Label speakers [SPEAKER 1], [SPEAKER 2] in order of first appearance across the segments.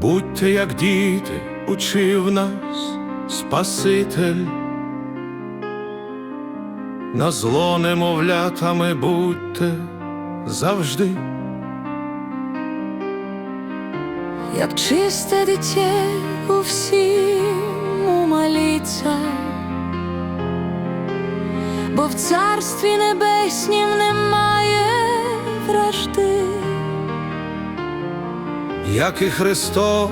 [SPEAKER 1] Будьте, як діти, учив нас Спаситель. На зло немовлятами будьте завжди.
[SPEAKER 2] як чисте дитя у всім моліться, бо в царстві небеснім немає вражди,
[SPEAKER 1] як і Христос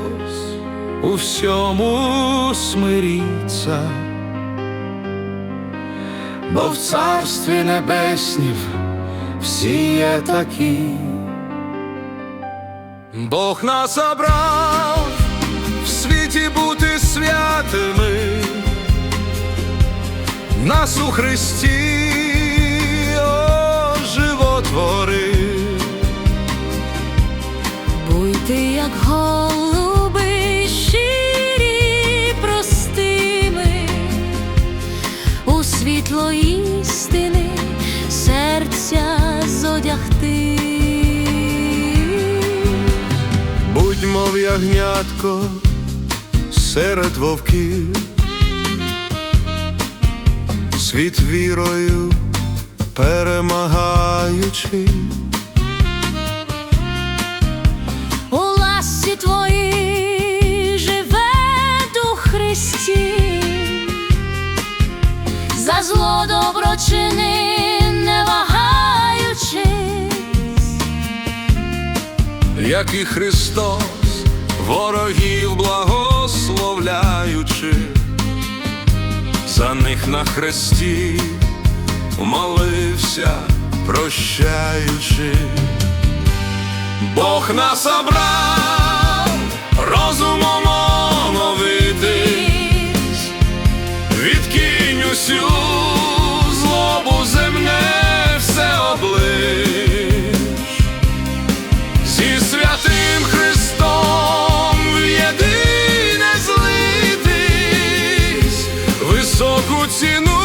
[SPEAKER 1] у всьому смиріться, бо в царстві небеснім всі є такі. Бог нас обрав в світі бути святими, нас у Христі
[SPEAKER 2] світло істини серця зодягти.
[SPEAKER 1] Будьмо в ягнятко серед вовків, світ вірою перемагаючи,
[SPEAKER 2] У ласі твоїй за зло добро чини, не вагаючись,
[SPEAKER 1] як і Христос, ворогів благословляючи, за них на хресті молився, прощаючи. Бог нас обрав високу ціну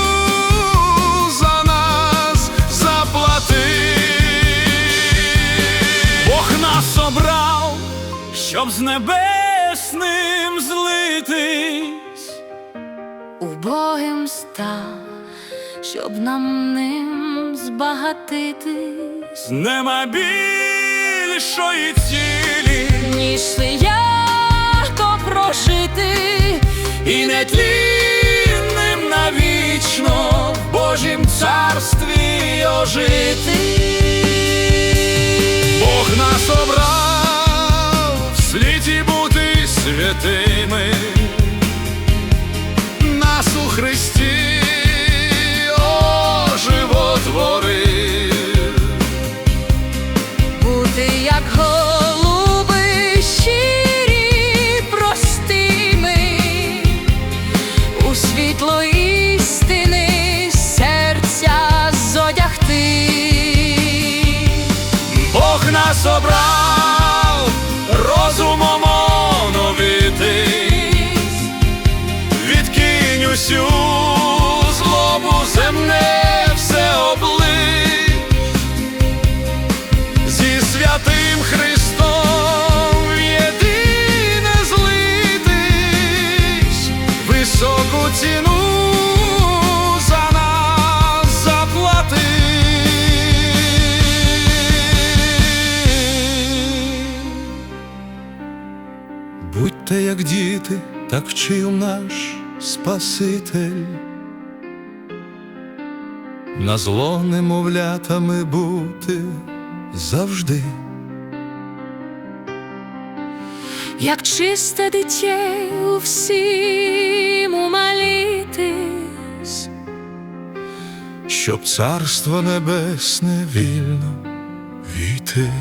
[SPEAKER 1] за нас заплати.
[SPEAKER 3] Бог нас обрав, щоб з небесним злитись.
[SPEAKER 2] убогим став, щоб нам ним збагатитись,
[SPEAKER 3] Нема більшої цілі,
[SPEAKER 2] ніж свято прожити.
[SPEAKER 3] і нетлінним ожити.
[SPEAKER 1] Бог нас обрав в світі бути святими, нас у Христі оживотворив.
[SPEAKER 2] Бути як
[SPEAKER 1] Бог Будьте як діти, так вчив наш Спаситель. На зло немовлятами бути завжди.
[SPEAKER 2] як чисте дитя у всім молітись,
[SPEAKER 1] щоб царство небесне вільно війти.